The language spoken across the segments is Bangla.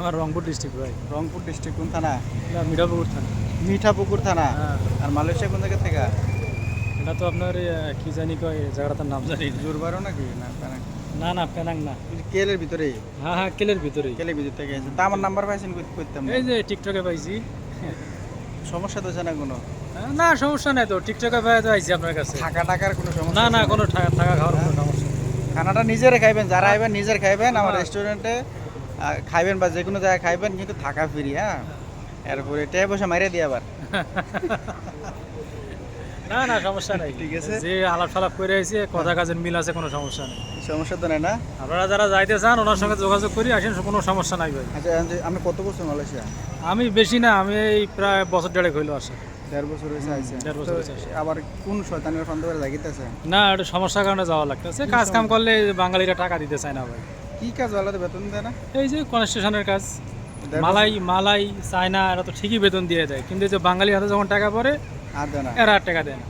আমার রংপুর ডিস্ট্রিক্ট ভাই। রংপুর ডিস্ট্রিক্ট কোন থানা? না মিঠাপুকুর থানা। মিঠাপুকুর থানা? হ্যাঁ। আর মালয়েশিয়া কোন জায়গা থেকে? এটা তো আপনার কি জানি কয় জায়গাটার নাম জানি না। জোরবারও নাকি? না। না না পেনাং না। কেলের ভিতরেই? হ্যাঁ হ্যাঁ কেলের ভিতরেই। কেলের ভিতর থেকে এসে তা আমার নাম্বার পাইছেন কই- করতাম এই যে টিকটকে পাইছি। সমস্যা তো হচ্ছে না কোনো? হ্যাঁ, না সমস্যা নাই তো। টিকটকে পাই তো আইছি আপনার কাছে। থাকা টাকার কোনো সমস্যা না না কোনো থাকা খাওয়ার কোনো সমস্যা খানাটা নিজের খাইবেন যারা আইবেন নিজের খাইবেন। আমার হ্যাঁ। রেস্টুরেন্টে খাইবেন বা যে কোনো জায়গায় খাইবেন কিন্তু থাকা ফ্রি হ্যাঁ? এরপরে টেয়ে বসে মাইরে দিয়ে আবার। না না সমস্যা নাই। ঠিক আছে। যে আলাপ ফালাপ করে আইছে কথা কাজের মিল আছে কোনো সমস্যা নেই। সমস্যা তো নেই না? আপনারা যারা যাইতে চান ওনার সঙ্গে যোগাযোগ করি আসেন কোনো সমস্যা নাই ভাই। আচ্ছা আপনি কত বছর মালয়েশিয়া? আমি বেশি না আমি এই প্রায় বছর দেড়েক হইল আসে। দেড় বছর হয়েছে আইসে দেড় বছর হয়েছে আবার কোন শয়তানের ফোন করে লাগিতেছে না এটা সমস্যার কারণে যাওয়া লাগতেছে। কাজ কাম করলে বাঙালিরা টাকা দিতে চায় না ভাই। কি কাজ ভালো বেতন দেয় না? এই যে কনস্ট্রাকশনের কাজ। মালাই মালাই চায়না এরা তো ঠিকই বেতন দিয়ে দেয়। কিন্তু যে বাঙালি হাতে যখন টাকা পড়ে আর দেয় না। এরা আর টাকা দেয় না।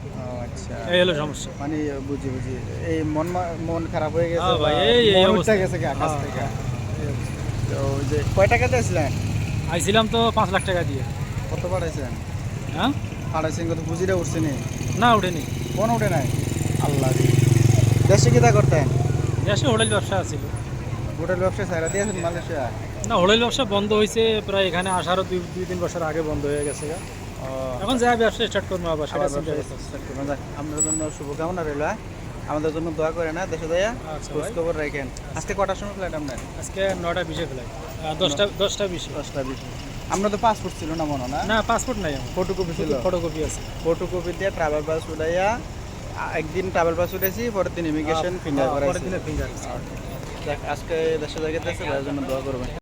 আচ্ছা। এই হলো সমস্যা। মানে বুঝি বুঝি। এই মন মন খারাপ হয়ে গেছে ভাই, এই- এই অবস্থা। গেছে কি আকাশ থেকে। তো ওই যে কয় টাকা দিয়েছিলেন? আইছিলাম তো পাঁচ লাখ টাকা দিয়ে। কত পাঠাইছেন? হ্যাঁ? পাঠাইছেন কত পুঁজিটা উঠছে নি কোন নাই? আল্লাহ। দেশে কিতা করতেন? দেশে হোটেল ব্যবসা আছিল। হোটেল ব্যবসা দিয়েছেন মালয়েশিয়া? না হোটেল ব্যবসা বন্ধ হয়েছে প্রায় এখানে আসারও দুই দুই তিন বছর আগে বন্ধ হয়ে গেছে এখন যা ব্যবসা স্টার্ট করব আবার সেটা আপনাদের জন্য শুভকামনা রইল হ্যাঁ? আমাদের জন্য দোয়া করে না দেশে দয়া আচ্ছা খোঁজ খবর রাখেন। আজকে কটার সময় ফ্লাইট আপনার? আজকে নটা বিশে ফেলাই দশটা দশটা বিশে। দশটা বিশ। আমরা তো পাসপোর্ট ছিল না মনে হয় না? না পাসপোর্ট নাই ফটোকপি ছিল। ফটোকপি আছে। ফটোকপি দিয়ে ট্রাভেল পাস উঠাইয়া একদিন ট্রাভেল পাস উঠেছি পরের দিন ইমিগ্রেশন ফিঙ্গার হ্যাঁ, ফিঙ্গার আজকে দেশে জায়গাতে আছে তার জন্য দোয়া করবেন।